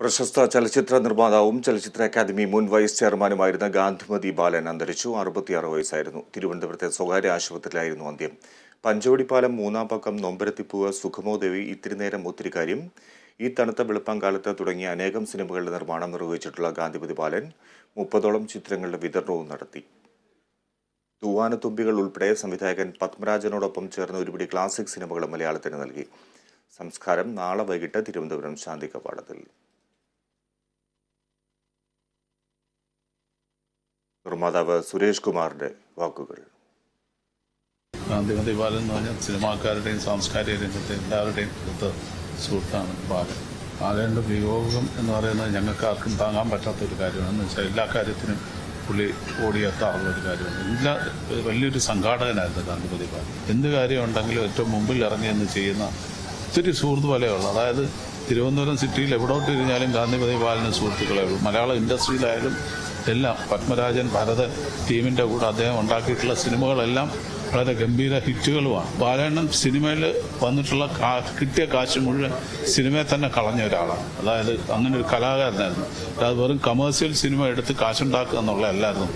പ്രശസ്ത ചലച്ചിത്ര നിർമ്മാതാവും ചലച്ചിത്ര അക്കാദമി മുൻ വൈസ് ചെയർമാനുമായിരുന്ന ഗാന്ധിമതി ബാലൻ അന്തരിച്ചു. അറുപത്തിയാറ് വയസ്സായിരുന്നു. തിരുവനന്തപുരത്തെ സ്വകാര്യ ആശുപത്രിയിലായിരുന്നു അന്ത്യം. പഞ്ചവടിപ്പാലം മൂന്നാം പക്കം നൊമ്പരത്തിപ്പൂവ് സുഖമോ ദേവി ഇത്തിരി നേരം ഒത്തിരി കാര്യം. ഈ തണുത്ത വെളുപ്പാങ്കാലത്ത് തുടങ്ങിയ അനേകം സിനിമകളുടെ നിർമ്മാണം നിർവഹിച്ചിട്ടുള്ള ഗാന്ധിമതി ബാലൻ മുപ്പതോളം ചിത്രങ്ങളുടെ വിതരണവും നടത്തി. തൂവാനത്തുമ്പികൾ ഉൾപ്പെടെ സംവിധായകൻ പത്മരാജനോടൊപ്പം ചേർന്ന ഒരുപിടി ക്ലാസിക് സിനിമകൾ മലയാളത്തിന് നൽകി. സംസ്കാരം നാളെ വൈകിട്ട് തിരുവനന്തപുരം ശാന്തി കവാടത്തിൽ നിർമ്മാതാവ് സുരേഷ് കുമാറിന്റെ വാക്കുകൾ. ഗാന്ധിമതി ബാലൻ എന്ന് പറഞ്ഞാൽ സിനിമാക്കാരുടെയും സാംസ്കാരിക രംഗത്തെ എല്ലാവരുടെയും അടുത്ത സുഹൃത്താണ് ബാലൻ. ബാലന്റെ വിയോഗം എന്ന് പറയുന്നത് ഞങ്ങൾക്ക് ആർക്കും താങ്ങാൻ പറ്റാത്ത ഒരു കാര്യമാണ് എന്ന് വെച്ചാൽ എല്ലാ കാര്യത്തിനും പുള്ളി ഓടിയെത്താറുള്ള ഒരു കാര്യമാണ്. എല്ലാ വലിയൊരു സംഘാടകനായിരുന്നു ഗാന്ധിമതി ബാലൻ. എന്ത് കാര്യം ഉണ്ടെങ്കിലും ഏറ്റവും മുമ്പിൽ ഇറങ്ങി എന്ന് ചെയ്യുന്ന ഒത്തിരി സുഹൃത്ത് വലയുള്ള അതായത് തിരുവനന്തപുരം സിറ്റിയിൽ എവിടോട്ട് തിരിഞ്ഞാലും ഗാന്ധിമതി ബാലന് സുഹൃത്തുക്കളെ മലയാള ഇൻഡസ്ട്രിയിലായാലും എല്ലാം പത്മരാജൻ ഭരതൻ ടീമിന്റെ കൂടെ അദ്ദേഹം ഉണ്ടാക്കിയിട്ടുള്ള സിനിമകളെല്ലാം വളരെ ഗംഭീര ഹിറ്റുകളുമാണ്. ബാലണ്ണൻ സിനിമയിൽ വന്നിട്ടുള്ള കിട്ടിയ കാശ് മുഴുവൻ സിനിമയെ തന്നെ കളഞ്ഞ ഒരാളാണ്. അതായത് അങ്ങനെ ഒരു കലാകാരനായിരുന്നു. അത് വെറും കമേഴ്സ്യൽ സിനിമ എടുത്ത് കാശുണ്ടാക്കുക എന്നുള്ള എല്ലാവരും